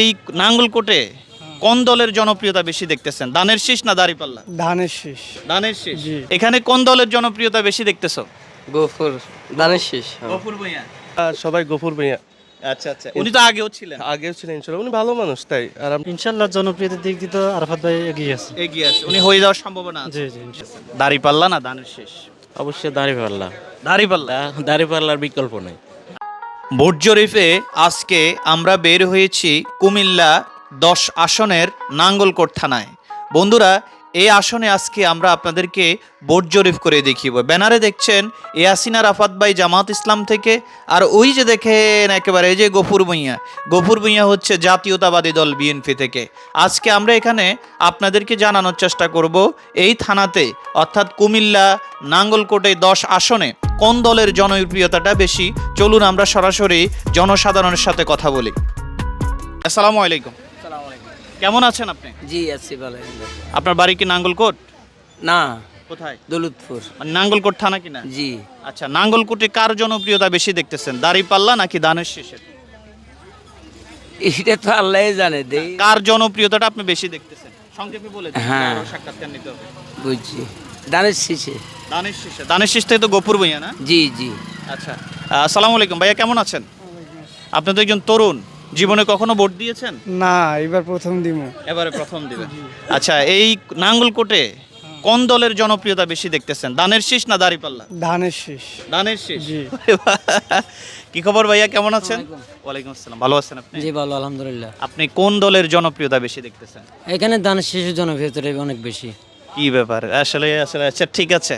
এই নাঙ্গলকোটে কোন দলের জনপ্রিয়তা বেশি দেখতেছেন? ধানের শীষ না দাঁড়িপাল্লা? ধানের শীষ। দানের শীষ? এখানে কোন দলের জনপ্রিয়তা বেশি দেখতেছো? গফুর দানের শেষ গফুর ভূঁইয়া। আর সবাই গফুর ভাইয়া। আচ্ছা আচ্ছা। উনি তো আগেও ছিলেন। আগেও ছিলেন উনি ভালো মানুষ তাই। আর জনপ্রিয়তার দিক দিয়ে তো আরাফাত ভাই এগিয়ে আছে। এগিয়ে আছে। উনি হয়ে যাওয়ার সম্ভাবনা আছে। জি জি ইনশাল্লাহ। দাঁড়িপাল্লা না শীষ? অবশ্যই দাঁড়িপাল্লা। দাঁড়িপাল্লা। দাঁড়িপাল্লার বিকল্প নেই। ভোট আজকে আমরা বের হয়েছি কুমিল্লা দশ আসনের নাঙ্গলকোট থানায়। বন্ধুরা এই আসনে আজকে আমরা আপনাদেরকে বোর্ড জরিফ করে দেখিব। ব্যানারে দেখছেন ইয়াসিনা রাফাত ভাই, জামাত ইসলাম থেকে, আর ওই যে দেখেন একেবারে, এই যে গফুর ভুঁইয়া। গফুর ভুঁইয়া হচ্ছে জাতীয়তাবাদী দল বিএনপি থেকে। আজকে আমরা এখানে আপনাদেরকে জানানোর চেষ্টা করব এই থানাতে, অর্থাৎ কুমিল্লা নাঙ্গলকোটে দশ আসনে কোন দলের জনপ্রিয়তাটা বেশি? চলুন আমরা সরাসরি জনসাধারণের সাথে কথা বলি। আসসালামু আলাইকুম। কেমন আছেন আপনি? জি আছি ভালো আপনার বাড়ি কি নাঙ্গলকোট? না কোথায়? দৌলতপুর। মানে নাঙ্গলকোট থানা কিনা জি। আচ্ছা নাঙ্গলকোটে কার জনপ্রিয়তা বেশি দেখতেছেন? দাড়িপাল্লা নাকি দানের শেষের? এটা তো আল্লাহ জানে দেই। কার জনপ্রিয়তাটা আপনি বেশি দেখতেছেন? সংক্ষেপে বলে দিন, হ্যাঁ। আরও সাক্ষাৎকার নিতে হবে। বুঝছি। দানের শেষে। দানের শেষে। দানের শেষ থেকে তো গোপুর ভইয়া না? জি জি। আচ্ছা। আসসালামু আলাইকুম ভাইয়া কেমন আছেন? আপনি তো একজন তরুণ। জীবনে কখনো ভোট দিয়েছেন? না এবার প্রথম দিমু। এবারে প্রথম দিবেন। আচ্ছা এই নাঙ্গলকোটে কোন দলের জনপ্রিয়তা বেশি দেখতেছেন? দানের শীষ না দাঁড়িপাল্লা ধানের শীষ। দানের শীষ? জি। কি খবর ভাইয়া কেমন আছেন? ওয়ালাইকুম আসসালাম। ভালো আছেন আপনি? জি ভালো আলহামদুলিল্লাহ। আপনি কোন দলের জনপ্রিয়তা বেশি দেখতেছেন? এখানে দান শিশু জনপ্রিয়তা অনেক বেশি। কি ব্যাপার? আসলে আসলে আচ্ছা ঠিক আছে।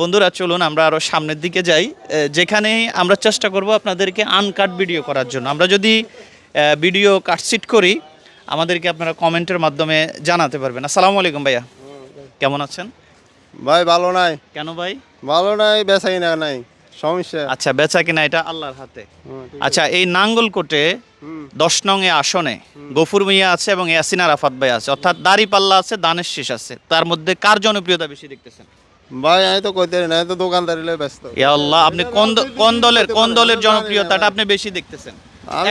বন্ধুরা চলুন আমরা আরও সামনের দিকে যাই। যেখানে আমরা চেষ্টা করব আপনাদেরকে আনকাট ভিডিও করার জন্য। আমরা যদি ভিডিও কাটসিট করি আমাদেরকে আপনারা কমেন্টের মাধ্যমে জানাতে পারবেন। আসসালামু আলাইকুম ভাইয়া। কেমন আছেন? ভাই ভালো নাই। কেন ভাই? ভালো নাই বেচাই না নাই। সমস্যা। আচ্ছা বেচা কিনা এটা আল্লাহর হাতে। আচ্ছা এই নাঙ্গলকোটে দশ নং এ আসনে গফুর মিয়া আছে এবং ইয়াসিনা রাফাত ভাই আছে। অর্থাৎ দাড়ি পাল্লা আছে দানের শেষ আছে। তার মধ্যে কার জনপ্রিয়তা বেশি দেখতেছেন? ভাই আমি তো কইতে না তো দোকানদারি ব্যস্ত। ইয়া আল্লাহ আপনি কোন কোন দলের কোন দলের জনপ্রিয়তাটা আপনি বেশি দেখতেছেন?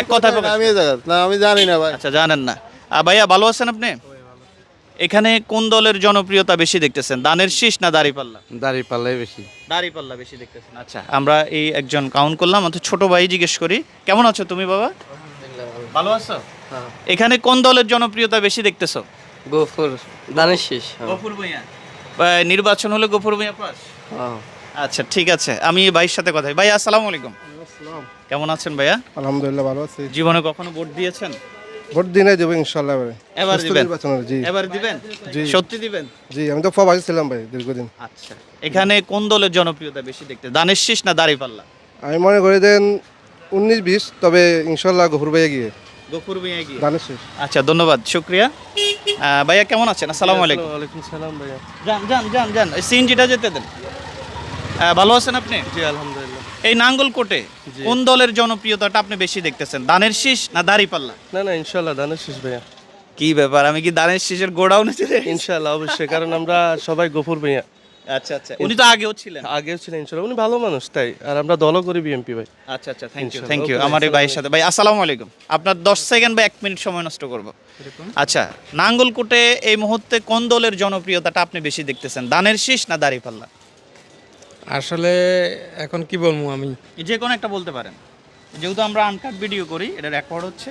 এক কথা আমি না আমি জানি না ভাই। আচ্ছা জানেন না। ভাইয়া ভালো আছেন আপনি? এখানে কোন দলের জনপ্রিয়তা বেশি দেখতেছেন? দানের শীষ না দাড়ি পাল্লা দাড়ি পাল্লাই বেশি। দাড়িপাল্লা বেশি দেখতেছেন। আচ্ছা আমরা এই একজন কাউন্ট করলাম। অর্থাৎ ছোট ভাই জিজ্ঞেস করি কেমন আছো তুমি বাবা? ভালো আছো? এখানে কোন দলের জনপ্রিয়তা বেশি দেখতেছো? গফুর দানের শেষ। গফুর ভুঁইয়া। নির্বাচন হলে গফুর ভুঁইয়া পাস আচ্ছা ঠিক আছে। আমি ভাইয়ের সাথে কথা। ভাই আসসালামু আলাইকুম। কেমন আছেন ভাইয়া? আলহামদুলিল্লাহ ভালো আছি। জীবনে কখনো ভোট দিয়েছেন? ভোট দিনে যাব ইনশাল্লাহ এবারে। এবার দিবেন? নির্বাচনের, জি। এবার দিবেন? জি। সত্যি দিবেন? জি আমি তো প্রবাসী ছিলাম ভাই দীর্ঘদিন। আচ্ছা এখানে কোন দলের জনপ্রিয়তা বেশি দেখতে? দানের শীষ না দাড়ি পাল্লা আমি মনে করি দেন উনিশ বিশ তবে ইনশাল্লাহ গফুর ভাইয়া গিয়ে। গফুর ভুঁইয়া গিয়ে। দানের শেষ আচ্ছা ধন্যবাদ শুক্রিয়া। ভাইয়া কেমন আছেন? আসসালামু আলাইকুম। ওয়ালাইকুম সালাম ভাইয়া। যান যান যান যান। এই সিএনজিটা যেতে দেন। ভালো আছেন আপনি? জি আলহামদুলিল্লাহ। এই নাঙ্গলকোটে কোন দলের জনপ্রিয়তাটা আপনি বেশি দেখতেছেন? দানের শীষ না দাড়ি পাল্লা না না ইনশাল্লাহ দানের শেষ ভাইয়া। কি ব্যাপার? আমি কি দানের শীষের গোডাউনে চলে ইনশাল্লাহ অবশ্যই কারণ আমরা সবাই গফুর ভাইয়া। আচ্ছা আচ্ছা উনি তো আগেও ছিলেন। আগেও ছিলেন ইনশাল্লাহ উনি ভালো মানুষ তাই। আর আমরা দলও করি বিএমপি ভাই। আচ্ছা আচ্ছা থ্যাংক ইউ। থ্যাংক ইউ আমার এই ভাইয়ের সাথে। ভাই আসসালামু আলাইকুম। আপনার দশ সেকেন্ড বা এক মিনিট সময় নষ্ট করব। আচ্ছা নাঙ্গলকোটে এই মুহূর্তে কোন দলের জনপ্রিয়তাটা আপনি বেশি দেখতেছেন? দানের শীষ না দাড়ি পাল্লা আসলে এখন কি বলব আমি? যে কোনো একটা বলতে পারেন। যেহেতু আমরা আনকাট ভিডিও করি এটা রেকর্ড হচ্ছে।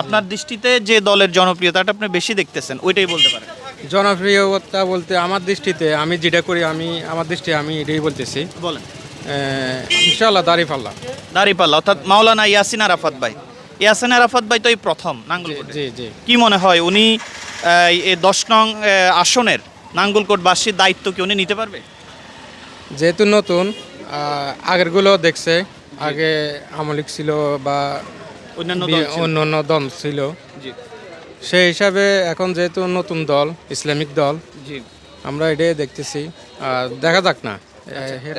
আপনার দৃষ্টিতে যে দলের জনপ্রিয়তাটা আপনি বেশি দেখতেছেন ওইটাই বলতে পারেন। জনপ্রিয়তা বলতে আমার দৃষ্টিতে আমি যেটা করি আমি আমার দৃষ্টি আমি এটাই বলতেছি। বলেন। ইনশাল্লাহ দাড়ি পাল্লা দাড়ি পাল্লা অর্থাৎ মাওলানা ইয়াসিন আরাফাত ভাই। ইয়াসিন আরাফাত ভাই তো এই প্রথম নাঙ্গলকোটে। জি জি কি মনে হয় উনি দশ নং আসনের নাঙ্গলকোটবাসীর দায়িত্ব কি উনি নিতে পারবে? যেহেতু নতুন আগেরগুলো দেখছে আগে আমলিক ছিল বা। অন্য অন্য দল ছিল। সেই হিসাবে এখন যেহেতু নতুন দল ইসলামিক দল আমরা এটাই দেখতেছি। আর দেখা যাক না।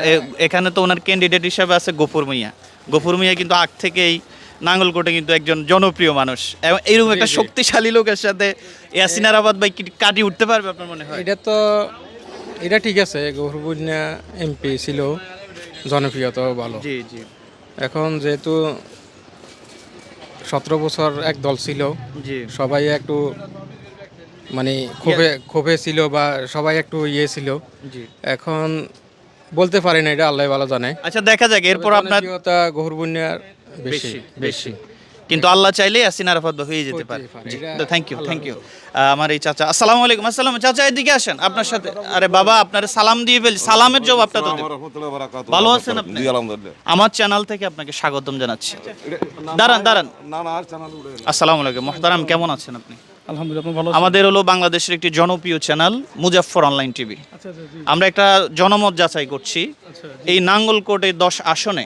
এ- এখানে তো ওনার ক্যান্ডিডেট হিসাবে আছে গফুর মিয়া। গফুর মিয়া কিন্তু আগ থেকেই নাঙ্গলকোটে কিন্তু একজন জনপ্রিয় মানুষ। এবং এইরকম একটা শক্তিশালী লোকের সাথে ইয়াসিন আরাবাদ ভাই কাটিয়ে উঠতে পারবে আপনার মনে হয়? এটা তো এটা ঠিক আছে গৌরবুন্যা এমপি ছিল জনপ্রিয়তাও ভালো। জি জি। এখন যেহেতু সতেরো বছর এক দল ছিল জি। সবাই একটু মানে ক্ষোভে ক্ষোভে ছিল বা সবাই একটু ইয়ে ছিল। জি। এখন বলতে পারি না এটা আল্লাহ ভালো জানে। আচ্ছা দেখা যাক এরপর আপনার জনপ্রিয়তা বেশি। বেশি। কিন্তু আল্লাহ চাইলে ইয়াসিন আরাফাত হয়ে যেতে পারে। থ্যাংক ইউ থ্যাংক ইউ আমার এই চাচা আসসালামু আলাইকুম আসসালাম চাচা এদিকে আসেন আপনার সাথে। আরে বাবা আপনার সালাম দিয়ে ফেল। সালামের জবাবটা তো দেন। ভালো আছেন আপনি? আমার চ্যানেল থেকে আপনাকে স্বাগতম জানাচ্ছি। দাঁড়ান দাঁড়ান। আসসালামু আলাইকুম মোহতারাম কেমন আছেন আপনি? আলহামদুলিল্লাহ ভালো আমাদের হলো বাংলাদেশের একটি জনপ্রিয় চ্যানেল মুজাফফর অনলাইন টিভি আমরা একটা জনমত যাচাই করছি। এই নাঙ্গলকোটে দশ আসনে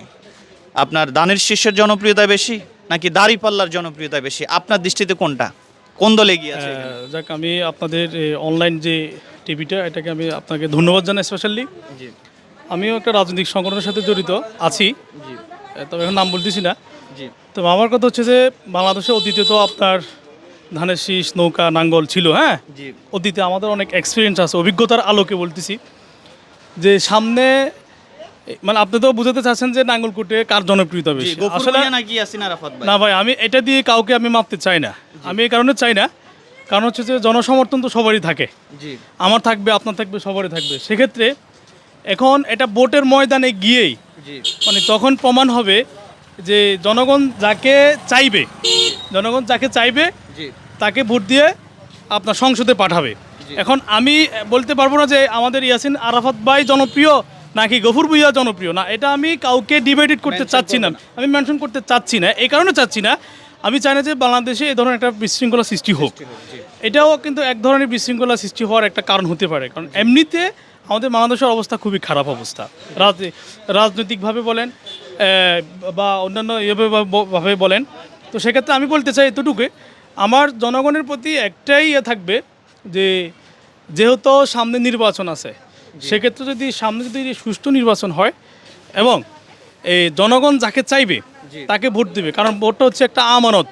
আপনার দানের শীর্ষের জনপ্রিয়তা বেশি নাকি দাড়িপাল্লার জনপ্রিয়তা বেশি? আপনার দৃষ্টিতে কোনটা? কোন দলে গিয়ে আছে যাক আমি আপনাদের অনলাইন যে টিভিটা এটাকে আমি আপনাকে ধন্যবাদ জানাই স্পেশালি আমিও একটা রাজনৈতিক সংগঠনের সাথে জড়িত আছি। তবে এখন নাম বলতেছি না। তো আমার কথা হচ্ছে যে বাংলাদেশে অতীতে তো আপনার ধানের শীষ নৌকা নাঙ্গল ছিল হ্যাঁ? অতীতে আমাদের অনেক এক্সপিরিয়েন্স আছে অভিজ্ঞতার আলোকে বলতেছি। যে সামনে মানে আপনি তো বুঝাতে চাচ্ছেন যে নাঙ্গলকোটে কার জনপ্রিয়তা বেশি? আসলে নাকি ইয়াসিন আরাফাত ভাই? না ভাই আমি এটা দিয়ে কাউকে আমি মাপতে চাই না। আমি এই কারণে চাই না। কারণ হচ্ছে যে জনসমর্থন তো সবারই থাকে। জি। আমার থাকবে আপনার থাকবে সবারই থাকবে। সেক্ষেত্রে এখন এটা ভোটের ময়দানে গিয়েই জি। মানে তখন প্রমাণ হবে যে জনগণ যাকে চাইবে জনগণ যাকে চাইবে জি। তাকে ভোট দিয়ে আপনার সংসদে পাঠাবে। এখন আমি বলতে পারব না যে আমাদের ইয়াসিন আরাফাত ভাই জনপ্রিয় নাকি গফুর ভুইয়া জনপ্রিয়? না এটা আমি কাউকে ডিবেটেড করতে চাচ্ছি না। আমি মেনশন করতে চাচ্ছি না। এই কারণে চাচ্ছি না। আমি চাই না যে বাংলাদেশে এই ধরনের একটা বিশৃঙ্খলা সৃষ্টি হোক। এটাও কিন্তু এক ধরনের বিশৃঙ্খলা সৃষ্টি হওয়ার একটা কারণ হতে পারে। কারণ এমনিতে আমাদের বাংলাদেশের অবস্থা খুবই খারাপ অবস্থা। রাজ- রাজনৈতিকভাবে বলেন বা অন্যান্য ইয়েভাবে ভাবে বলেন তো সেক্ষেত্রে আমি বলতে চাই এতটুকু। আমার জনগণের প্রতি একটাই ইয়ে থাকবে যে যেহেতু সামনে নির্বাচন আছে সেক্ষেত্রে যদি সামনে যদি সুষ্ঠু নির্বাচন হয় এবং এই জনগণ যাকে চাইবে তাকে ভোট দিবে কারণ ভোটটা হচ্ছে একটা আমানত।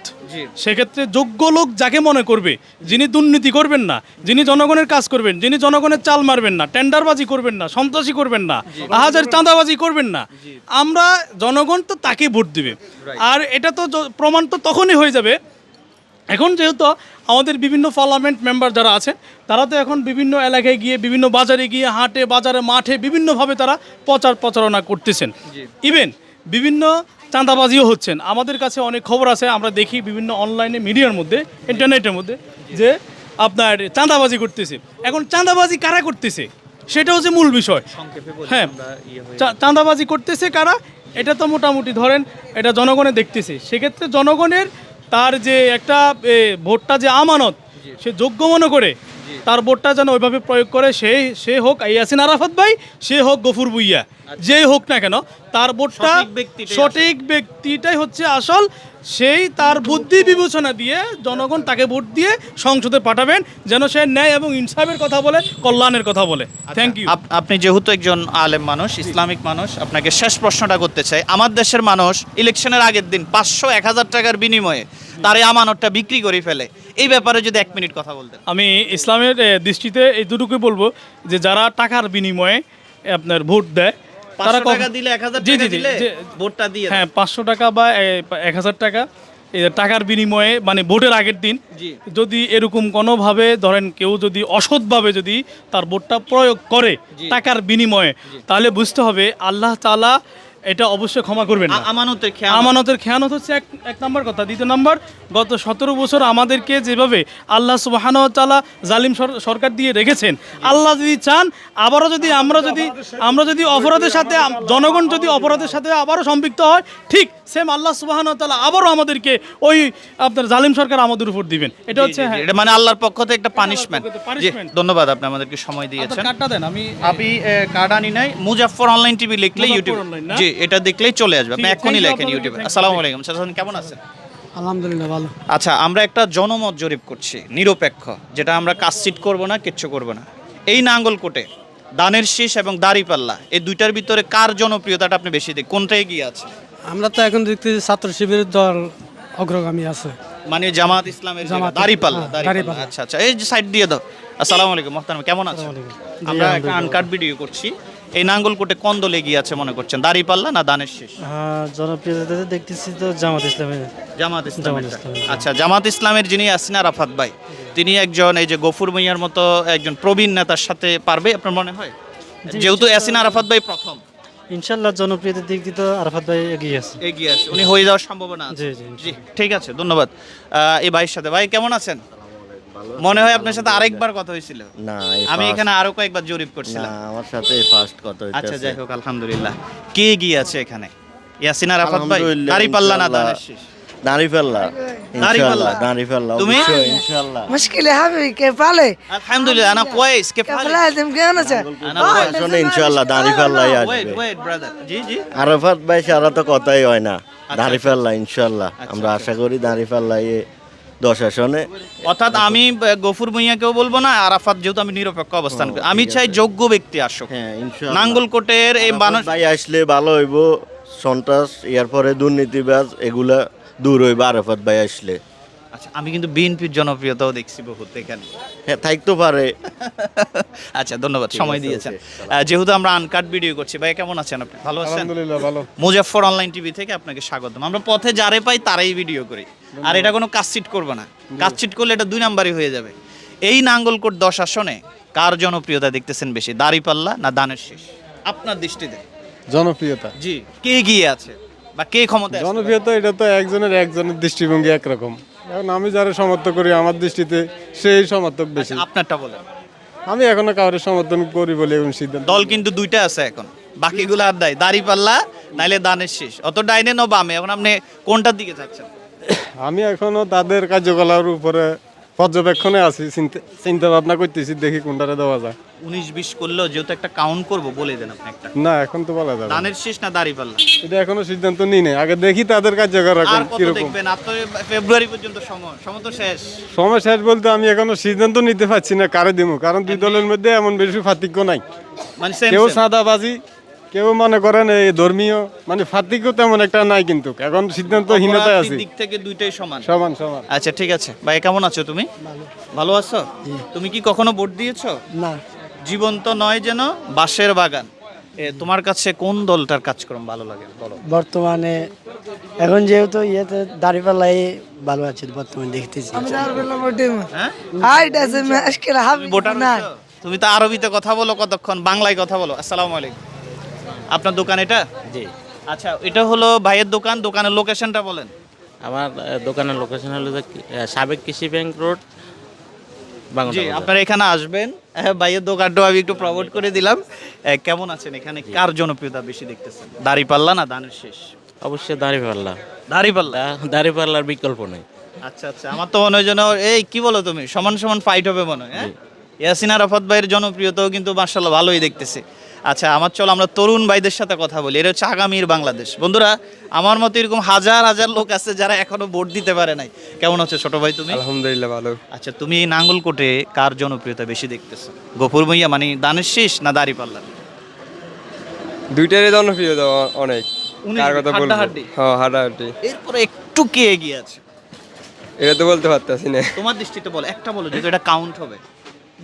সেক্ষেত্রে যোগ্য লোক যাকে মনে করবে যিনি দুর্নীতি করবেন না যিনি জনগণের কাজ করবেন যিনি জনগণের চাল মারবেন না টেন্ডারবাজি করবেন না সন্ত্রাসী করবেন না আহাজার চাঁদাবাজি করবেন না আমরা জনগণ তো তাকে ভোট দিবে। আর এটা তো প্রমাণ তো তখনই হয়ে যাবে এখন যেহেতু আমাদের বিভিন্ন পার্লামেন্ট মেম্বার যারা আছে তারা তো এখন বিভিন্ন এলাকায় গিয়ে বিভিন্ন বাজারে গিয়ে হাটে বাজারে মাঠে বিভিন্নভাবে তারা প্রচার প্রচারণা করতেছেন। ইভেন বিভিন্ন চাঁদাবাজিও হচ্ছেন। আমাদের কাছে অনেক খবর আছে আমরা দেখি বিভিন্ন অনলাইনে মিডিয়ার মধ্যে ইন্টারনেটের মধ্যে যে আপনার চাঁদাবাজি করতেছে। এখন চাঁদাবাজি কারা করতেছে? সেটা হচ্ছে মূল বিষয়। হ্যাঁ চা- চাঁদাবাজি করতেছে কারা? এটা তো মোটামুটি ধরেন এটা জনগণে দেখতেছে। সেক্ষেত্রে জনগণের তার যে একটা ভোটটা যে আমানত সে যোগ্য মনে করে তার ভোটটা যেন ওইভাবে প্রয়োগ করে সে সে হোক ইয়াসিন আরাফাত ভাই সে হোক গফুর বুইয়া যেই হোক না কেন তার ভোটটা সঠিক ব্যক্তিটাই হচ্ছে আসল সেই তার বুদ্ধি বিবেচনা দিয়ে জনগণ তাকে ভোট দিয়ে সংসদে পাঠাবেন যেন সে ন্যায় এবং ইনসাফের কথা বলে কল্যাণের কথা বলে। থ্যাংক ইউ আপনি যেহেতু একজন আলেম মানুষ ইসলামিক মানুষ আপনাকে শেষ প্রশ্নটা করতে চাই। আমার দেশের মানুষ ইলেকশনের আগের দিন পাঁচশো এক হাজার টাকার বিনিময়ে তার এই আমানতটা বিক্রি করে ফেলে। এই ব্যাপারে যদি এক মিনিট কথা বলতেন। আমি ইসলামের দৃষ্টিতে এই দুটুকুই বলব যে যারা টাকার বিনিময়ে আপনার ভোট দেয় তারা টাকা দিলে এক হাজার দিলে ভোটটা দিয়ে হ্যাঁ পাঁচশো টাকা বা এক হাজার টাকা টাকার বিনিময়ে মানে ভোটের আগের দিন যদি এরকম কোনোভাবে ধরেন কেউ যদি অসৎভাবে যদি তার ভোটটা প্রয়োগ করে টাকার বিনিময়ে তাহলে বুঝতে হবে আল্লাহ তাআলা এটা অবশ্যই ক্ষমা করবেন না। আমানতের খেয়াল আমানতের খেয়ানত হচ্ছে এক এক নম্বর কথা। দ্বিতীয় নম্বর গত সতেরো বছর আমাদেরকে যেভাবে আল্লাহ সুবাহান তালা জালিম সরকার দিয়ে রেখেছেন আল্লাহ যদি চান আবারও যদি আমরা যদি আমরা যদি অপরাধের সাথে জনগণ যদি অপরাধের সাথে আবারও সম্পৃক্ত হয় ঠিক সেম আল্লাহ সুবাহান তালা আবারও আমাদেরকে ওই আপনার জালিম সরকার আমাদের উপর দিবেন। এটা হচ্ছে হ্যাঁ। এটা মানে আল্লাহর পক্ষ থেকে একটা পানিশমেন্ট। ধন্যবাদ আপনি আমাদেরকে সময় দিয়েছেন। কার্ডটা দেন আমি আপনি কার্ড আনি নাই। মুজাফফর অনলাইন টিভি লিখলে ইউটিউব? জি এটা দেখলেই চলে আসবে। আপনি এখনই লেখেন ইউটিউবে আসসালামু আলাইকুম। চাচা কেমন আছেন? আলহামদুলিল্লাহ ভালো। আচ্ছা আমরা একটা জনমত জরিপ করছি নিরপেক্ষ যেটা আমরা কাজচিট করব না কিচ্ছু করব না। এই নাঙ্গলকোটে দানের শীষ এবং দাড়িপাল্লা এই দুইটার ভিতরে কার জনপ্রিয়তাটা আপনি বেশি দেখ কোনটা এগিয়ে আছে? আমরা তো এখন দেখতেছি ছাত্র শিবিরের দল অগ্রগামী আছে। মানে জামাত ইসলামের জামাত- দাড়িপাল্লা হ্যাঁ, দাড়িপাল্লা দাঁড়িপাল্লা। আচ্ছা আচ্ছা এই যে সাইড দিয়ে দাও। আসসালামু আলাইকুম মোহতারাম কেমন আছেন? আমরা একটা আনকাট ভিডিও করছি। এই নাঙ্গলকোটে কোন দল এগিয়ে আছে মনে করছেন? দাঁড়িপাল্লা না দানের শেষ? হ্যাঁ জনপ্রিয়তা দেখতেছি তো জামাত ইসলামের। জামাত ইসলামের। আচ্ছা জামাত ইসলামের যিনি আসিন আরাফাত ভাই তিনি একজন এই যে গফুর মিয়ার মতো একজন প্রবীণ নেতার সাথে পারবে আপনার মনে হয়? যেহেতু ইয়াসিন আরাফাত ভাই প্রথম। ইনশাল্লাহ জনপ্রিয়তার দিক দিয়ে তো আরাফাত ভাই এগিয়ে আছে। এগিয়ে আছে উনি হয়ে যাওয়ার সম্ভাবনা আছে। জি, জি ঠিক আছে ধন্যবাদ। এই ভাইয়ের সাথে। ভাই কেমন আছেন? মনে হয় আপনার সাথে আরেকবার কথা হয়েছিল না আমি এখানে আরো কয়েকবার জরিপ করছিলাম আমার সাথে ফার্স্ট কথা আচ্ছা যাই হোক আলহামদুলিল্লাহ কে এগিয়ে আছে এখানে ইয়াসিন আরাফাত ভাই আলহামদুলিল্লাহ, দাড়ি পাল্লা না ইনশাআল্লাহ। দানের শেষ দাঁড়িপাল্লা দাঁড়িপাল্লা? ইনশাআল্লাহ দাঁড়িপাল্লা তুমি? অবশ্যই, ইনশাআল্লাহ مشكلة يا حبيبي كيف عليك؟ আলহামদুলিল্লাহ আনা কোয়েস কে كيف لازم كانت আনা আসলে ইনশাআল্লাহ দাঁড়িপাল্লাই ওয়েট আসবে ওয়েট ব্রাদার জি জি আরাফাত ভাই সারা তো কথাই হয় না আচ্ছা, দাঁড়িপাল্লা ইনশাআল্লাহ আমরা আশা করি দাঁড়িপাল্লাই দশ আসনে। অর্থাৎ আমি গফুর ভুঁইয়াকেও বলব না আরাফাত যেহেতু আমি নিরপেক্ষ অবস্থান করি। আমি চাই যোগ্য ব্যক্তি আসুক। হ্যাঁ নাঙ্গলকোটের এই মানুষ ভাই আসলে ভালো হইব সন্ত্রাস এরপরে দুর্নীতিবাজ এগুলা দূর হইব আরাফাত ভাই আসলে। আচ্ছা আমি কিন্তু বিএনপির জনপ্রিয়তাও দেখছি বহুত এখানে। হ্যাঁ থাকতে পারে। আচ্ছা ধন্যবাদ সময় দিয়েছেন। যেহেতু আমরা আনকাট ভিডিও করছি ভাই কেমন আছেন আপনি? ভালো আছেন? আলহামদুলিল্লাহ ভালো। মুজাফফর অনলাইন টিভি থেকে আপনাকে স্বাগতম। আমরা পথে যারে পাই তারাই ভিডিও করি। আর এটা কোনো কাজ কাজচিট করবে না। কাজচিট করলে এটা দুই নাম্বারই হয়ে যাবে। এই নাঙ্গলকোট দশ আসনে কার জনপ্রিয়তা দেখতেছেন বেশি দাড়িপাল্লা না দানের শেষ? আপনার দৃষ্টিতে। জনপ্রিয়তা। জি কে এগিয়ে আছে বা কে ক্ষমতা জনপ্রিয়তা এটা তো একজনের একজনের দৃষ্টিভঙ্গি একরকম। এখন আমি যারা সমর্থন করি আমার দৃষ্টিতে সেই সমর্থক বেশি। আপনারটা বলেন। আমি এখনও কাউরে সমর্থন করি বলে এখন সিদ্ধান্ত দল কিন্তু দুইটা আছে এখন। বাকিগুলো আর দেয় দাড়িপাল্লা নাইলে দানের শেষ। অত ডাইনে ন বামে এখন আপনি কোনটার দিকে যাচ্ছেন? আমি এখনও তাদের কার্যকলাপের উপরে পর্যবেক্ষণে আছি চিন্তা ভাবনা করতেছি দেখি কোনটারে দেওয়া যায়। উনিশ বিশ করলেও যেহেতু একটা কাউন্ট করব বলে দেন আপনি একটা। না এখন তো বলা যাবে না। দানের শেষ না দাড়িপাল্লা এটা এখনও সিদ্ধান্ত নিই নাই। আগে দেখি তাদের কার্যকর এখন কীরকম। দেখবেন? ফেব্রুয়ারি পর্যন্ত সময় সময় তো শেষ। সময় শেষ বলতে আমি এখনও সিদ্ধান্ত নিতে পারছি না কারে দিব কারণ দুই দলের মধ্যে এমন বেশি পার্থক্য নাই। মানে কেউ। সাদাবাজি কেউ মনে করেন এই ধর্মীয় মানে পার্থক্য তেমন একটা নাই কিন্তু। এখন সিদ্ধান্তহীনতায় আছি। দিক থেকে দুইটাই সমান। সমান সমান। আচ্ছা ঠিক আছে। ভাই কেমন আছো তুমি? ভালো। আছো? তুমি কি কখনো ভোট দিয়েছ? না। জীবন্ত নয় যেন বাঁশের বাগান। এ, তোমার কাছে কোন দলটার কাজকর্ম ভালো লাগে? বলো। বর্তমানে এখন যেহেতু ইয়েতে দাঁড়িপাল্লাই ভালো আছে বর্তমানে দেখতেছি। হ্যাঁ? তুমি হাবি ভোটার হইছো? তুমি তো আরবিতে কথা বলো কতক্ষণ বাংলায় কথা বলো। আসসালামু আলাইকুম। আপনার দোকান এটা? জি। আচ্ছা এটা হলো ভাইয়ের দোকান দোকানের লোকেশনটা বলেন। আমার দোকানের লোকেশন হলো সাবেক কৃষি ব্যাংক রোড জি আপনারা এখানে আসবেন। হ্যাঁ, ভাইয়ের দোকানটাও আমি একটু প্রমোট করে দিলাম। কেমন আছেন এখানে? কার জনপ্রিয়তা বেশি দেখতেছেন? দাড়িপাল্লা না দানের শেষ? অবশ্যই দাঁড়িপাল্লা দাড়িপাল্লা দাঁড়িপাল্লার বিকল্প নেই। আচ্ছা আচ্ছা আমার তো মনে হয় যেন এই কি বলো তুমি? সমান সমান ফাইট হবে মনে হয় হ্যাঁ? ইয়াসিন আরাফাত ভাইয়ের জনপ্রিয়তাও কিন্তু মার্শাল্লাহ ভালোই দেখতেছে। আচ্ছা আমার চল আমরা তরুণ ভাইদের সাথে কথা বলি। এটা হচ্ছে আগামীর বাংলাদেশ। বন্ধুরা আমার মতো এরকম হাজার হাজার লোক আছে যারা এখনও ভোট দিতে পারে নাই। কেমন আছে ছোট ভাই তুমি? আলহামদুলিল্লাহ ভালো। আচ্ছা তুমি এই নাঙ্গলকোটে কার জনপ্রিয়তা বেশি দেখতেছো? গোপুর ভাইয়া মানে দানের শেষ না দাড়িপাল্লা দুইটারই জনপ্রিয় অনেক। উনি কার কথা বলব? হ্যাঁ এরপরে একটু কে এগিয়ে আছে? এটা তো বলতে পারতেছি না। তোমার দৃষ্টিতে বলো একটা বলো যেহেতু এটা কাউন্ট হবে।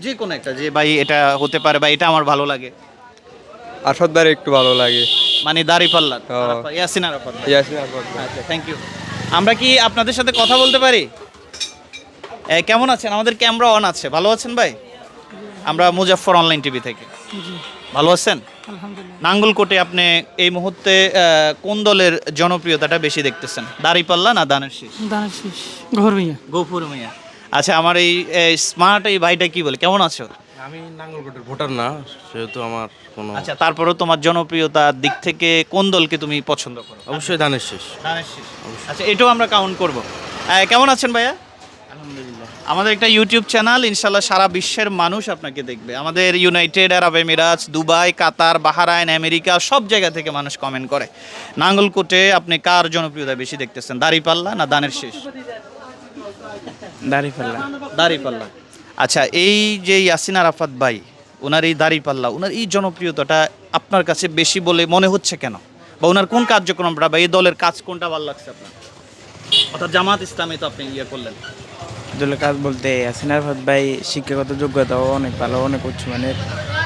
যে কোনো একটা যে ভাই এটা হতে পারে বা এটা আমার ভালো লাগে। আসাদদার একটু ভালো লাগে। মানে দাড়িপাল্লা। ইয়াসিন আরাফাত। ইয়াসিন আরাফাত আচ্ছা থ্যাংক ইউ আমরা কি আপনাদের সাথে কথা বলতে পারি? কেমন আছেন? আমাদের ক্যামেরা অন আছে। ভালো আছেন ভাই? আমরা মুজাফফর অনলাইন টিভি থেকে। ভালো আছেন? নাঙ্গলকোটে আপনি এই মুহূর্তে কোন দলের জনপ্রিয়তাটা বেশি দেখতেছেন? দাড়িপাল্লা না দানের শীষ? গফুর মিয়া। আচ্ছা আমার এই স্মার্ট এই ভাইটা কি বলে? কেমন আছো? আমি নাঙ্গলকোটের ভোটার না সেহেতু আমার কোনো আচ্ছা তারপরেও তোমার জনপ্রিয়তার দিক থেকে কোন দলকে তুমি পছন্দ করো? অবশ্যই ধানের শেষ। আচ্ছা এটাও আমরা কাউন্ট করব। কেমন আছেন ভাইয়া? আলহামদুলিল্লাহ। আমাদের একটা ইউটিউব চ্যানেল ইনশাল্লাহ সারা বিশ্বের মানুষ আপনাকে দেখবে। আমাদের United Arab Emirates Dubai Qatar Bahrain America সব জায়গা থেকে মানুষ কমেন্ট করে। নাঙ্গলকোটে আপনি কার জনপ্রিয়তা বেশি দেখতেছেন? দাড়িপাল্লা না দানের শেষ? দাঁড়িপাল্লা। দাড়িপাল্লা। আচ্ছা এই যে ইয়াসিন আরাফাত ভাই ওনার এই দাড়িপাল্লা ওনার এই জনপ্রিয়তাটা আপনার কাছে বেশি বলে মনে হচ্ছে কেন? বা ওনার কোন কার্যক্রমটা বা এই দলের কাজ কোনটা ভালো লাগছে আপনার? অর্থাৎ জামাত ইসলামে তো আপনি ইয়ে করলেন। দলের কাজ বলতে ইয়াসিন আরাফাত ভাই শিক্ষাগত যোগ্যতাও অনেক ভালো অনেক উচ্চ মানের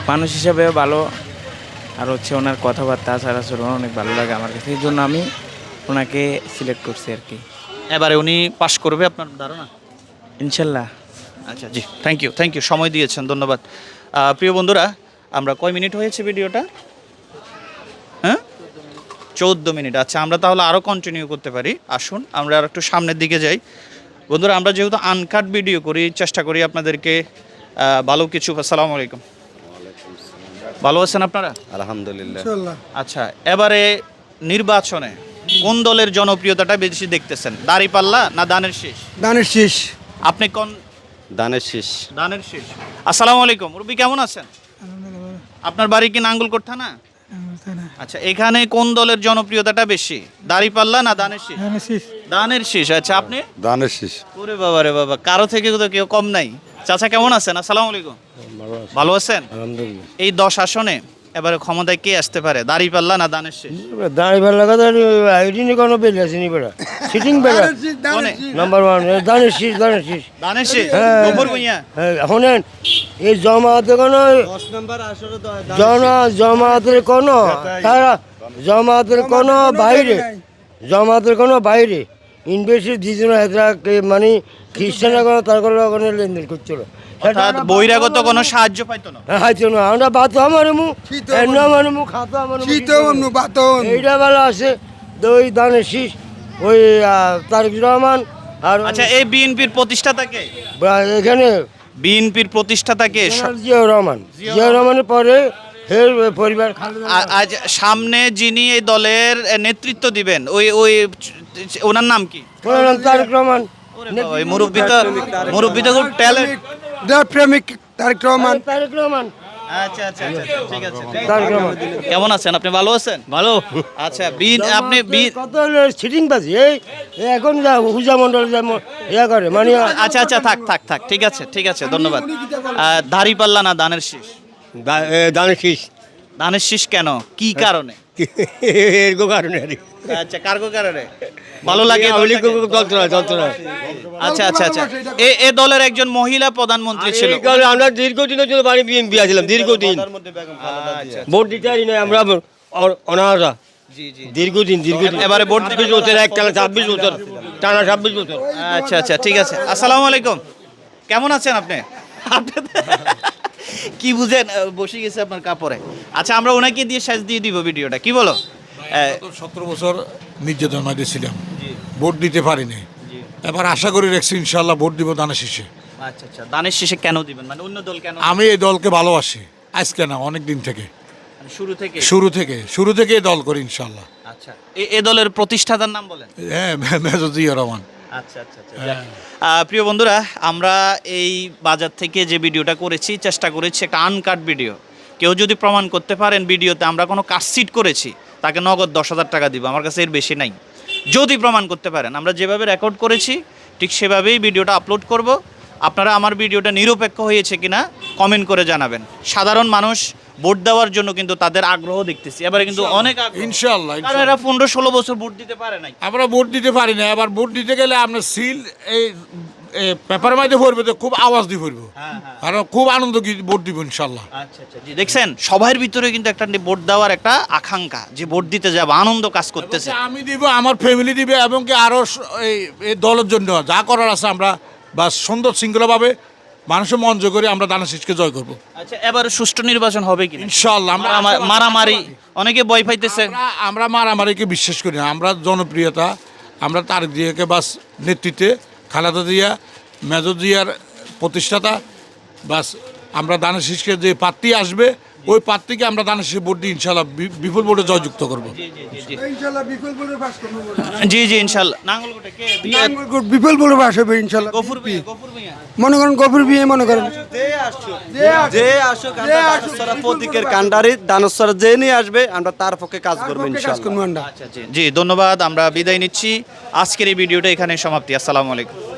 মানুষ হিসাবেও ভালো। আর হচ্ছে ওনার কথাবার্তা আচার আচরণ অনেক ভালো লাগে আমার কাছে। এই জন্য আমি ওনাকে সিলেক্ট করছি আর কি। এবারে উনি পাশ করবে আপনার ধারণা? ইনশাল্লাহ। আচ্ছা জি থ্যাংক ইউ থ্যাংক ইউ সময় দিয়েছেন ধন্যবাদ। প্রিয় বন্ধুরা আমরা কয় মিনিট হয়েছে ভিডিওটা? হ্যাঁ? চৌদ্দ মিনিট আচ্ছা আমরা তাহলে আরও কন্টিনিউ করতে পারি। আসুন আমরা আর একটু সামনের দিকে যাই। বন্ধুরা আমরা যেহেতু আনকাট ভিডিও করি চেষ্টা করি আপনাদেরকে ভালো কিছু আসসালামু আলাইকুম। ভালো আছেন আপনারা? আলহামদুলিল্লাহ। আচ্ছা এবারে নির্বাচনে কোন দলের জনপ্রিয়তাটা বেশি দেখতেছেন? দাঁড়িপাল্লা না দানের শেষ? দানের শেষ। আপনি কোন দানের শীষ। দানের শেষ। আসসালামু আলাইকুম রুবি কেমন আছেন? আপনার বাড়ি কি নাঙ্গলকোট থানা? আচ্ছা এখানে কোন দলের জনপ্রিয়তাটা বেশি? দাঁড়িপাল্লা না দানের শেষ? দানের শেষ। আচ্ছা আপনি? দানের শীষ। ওরে বাবা রে বাবা কারও থেকে তো কেউ কম নাই। চাচা কেমন আছেন? আসসালামু আলাইকুম। ভালো আছেন? এই দশ আসনে এবারে ক্ষমতায় কে আসতে পারে? দাঁড়িপাল্লা না দানের শেষ? দাঁড়ি ভালো লাগা আইডি নি কোনো বেল আসেনি বেড়া সিটিং বেড়া? নাম্বার ওয়ান দানের শীষ। দানের শীষ দানের শেষ। হ্যাঁ। গোবর ভুঁইয়া হ্যাঁ শোনেন এই জমাতে কোনো জন জমাতের কোনো তারা জমাতের কোনো বাইরে জমাতের কোনো বাইরে ইনভেস্ট দিয়েছিল মানে খ্রিস্টানরা কোনো তার কোনো লেনদেন করছিল। অর্থাৎ বহিরাগত কোনো সাহায্য পাইতো না। হ্যাঁ না। আমরা বাতো আমার মু আমার মু খাতো আমার মু এইটা ভালো আছে দই দানের শীষ ওই তারেক রহমান আর আচ্ছা এই বিএনপির প্রতিষ্ঠাতাকে এখানে বিএনপির প্রতিষ্ঠাতাকে জিয়াউর রহমান। জিয়াউর রহমানের পরে ফের পরিবার আজ সামনে যিনি এই দলের নেতৃত্ব দিবেন ওই ওই ওনার নাম কি? ওনার নাম তারেক রহমান। মুরব্বী তো মুরব্বী তো খুব ট্যালেন্ট প্রেমিক তারেক রহমান। তারেক রহমান। আচ্ছা আচ্ছা আচ্ছা ঠিক আছে কেমন আছেন? আপনি ভালো আছেন? ভালো। আচ্ছা বিন আপনি বিন কত সিটিং বাজি এই এখন যা হুজা মন্ডল ইয়া করে মানে আচ্ছা আচ্ছা থাক থাক থাক ঠিক আছে ঠিক আছে ধন্যবাদ। আহ, দাড়িপাল্লা না দানের শীষ? দানের শীষ। দানের শীষ কেন? কি কারণে? এরকম কারণে আর কি। আচ্ছা কার্গো কারণে ভালো লাগে আচ্ছা আচ্ছা আচ্ছা। এ এ দলের একজন মহিলা প্রধানমন্ত্রী ছিল। আমরা দীর্ঘদিনের জন্য বাড়ি বিএনপি আছিলাম দীর্ঘদিন। আচ্ছা ভোট দিতে পারি না আমরা অনাহারা। দীর্ঘদিন দীর্ঘদিন। এবারে ভোট ছাব্বিশ বছর এক টানা ছাব্বিশ বছর টানা ছাব্বিশ বছর। আচ্ছা আচ্ছা ঠিক আছে। আসসালামু আলাইকুম। কেমন আছেন আপনি? কি বুঝেন? বসে গেছে আপনার কাপড়ে। আচ্ছা আমরা ওনাকে দিয়ে শেষ দিয়ে দিব ভিডিওটা। কি বলো? সতেরো বছর নির্যাতন মাঝে ছিলাম ভোট দিতে পারিনি। এবার আশা করি রাখছি ইনশাল্লাহ ভোট দিব দানা শেষে। আচ্ছা আচ্ছা। দানের শেষে কেন দিবেন? মানে অন্য দল কেন? আমি এই দলকে ভালোবাসি। আজকে না অনেক দিন থেকে। মানে শুরু থেকে? শুরু থেকে শুরু থেকে দল করি ইনশাল্লাহ আচ্ছা। এ- দলের প্রতিষ্ঠাতার নাম বলেন? হ্যাঁ মেজর জিয়া রহমান। আচ্ছা আচ্ছা আচ্ছা। আহ, প্রিয় বন্ধুরা আমরা এই বাজার থেকে যে ভিডিওটা করেছি চেষ্টা করেছি একটা আনকাট ভিডিও। কেউ যদি প্রমাণ করতে পারেন ভিডিওতে আমরা কোনো কাটসিট করেছি। তাকে নগদ দশ হাজার টাকা দিব আমার কাছে এর বেশি নাই। যদি প্রমাণ করতে পারেন আমরা যেভাবে রেকর্ড করেছি ঠিক সেভাবেই ভিডিওটা আপলোড করব। আপনারা আমার ভিডিওটা নিরপেক্ষ হয়েছে কিনা কমেন্ট করে জানাবেন। সাধারণ মানুষ ভোট দেওয়ার জন্য কিন্তু তাদের আগ্রহ দেখতেছি। এবারে কিন্তু অনেক। ইনশাল্লাহ কারণ এরা পনেরো ষোলো বছর ভোট দিতে পারে নাই। আমরা ভোট দিতে পারি না এবার ভোট দিতে গেলে আপনার সিল এই পেপার মাইতে পড়বে তো খুব আওয়াজ দিয়ে পড়ব কারণ খুব আনন্দ ভোট দিব ইনশাল্লাহ আচ্ছা আচ্ছা। দেখছেন সবার ভিতরে কিন্তু একটা ভোট দেওয়ার একটা আকাঙ্ক্ষা যে ভোট দিতে যাব আনন্দ কাজ করতেছে। আমি দিব আমার ফ্যামিলি দিবে এবং কি আরও এই এই দলের জন্য যা করার আছে আমরা বা সুন্দর শৃঙ্খলাভাবে মানুষের মন জয় করে আমরা দানা শীষকে জয় করব। আচ্ছা এবার সুষ্ঠু নির্বাচন হবে কি ইনশাল্লাহ আমরা মারামারি অনেকে ভয় পাইতেছে। আমরা মারামারিকে বিশ্বাস করি না আমরা জনপ্রিয়তা আমরা তার জিয়াকে বাস নেতৃত্বে খালেদা জিয়া মেজর জিয়ার প্রতিষ্ঠাতা বাস আমরা দানের শীষকে যে প্রার্থী আসবে ওই প্রার্থীকে আমরা দানা শীষ ভোট দিয়ে ইনশাল্লাহ বিপুল ভোটে জয়যুক্ত করব। জি জি ইনশাল্লাহ নাঙ্গলকোটে কে? বিপুল বড় বাস হবে ইনশাল্লাহ মনে করেন গফুর বিয়ে মনে করেন। যে আসুক প্রতীকের কান্ডারি দানস্বর যে নিয়ে আসবে আমরা তার পক্ষে কাজ করব ইনশাল্লাহ আচ্ছা জি। জি ধন্যবাদ আমরা বিদায় নিচ্ছি। আজকের এই ভিডিওটা এখানে সমাপ্তি। আসসালামু আলাইকুম।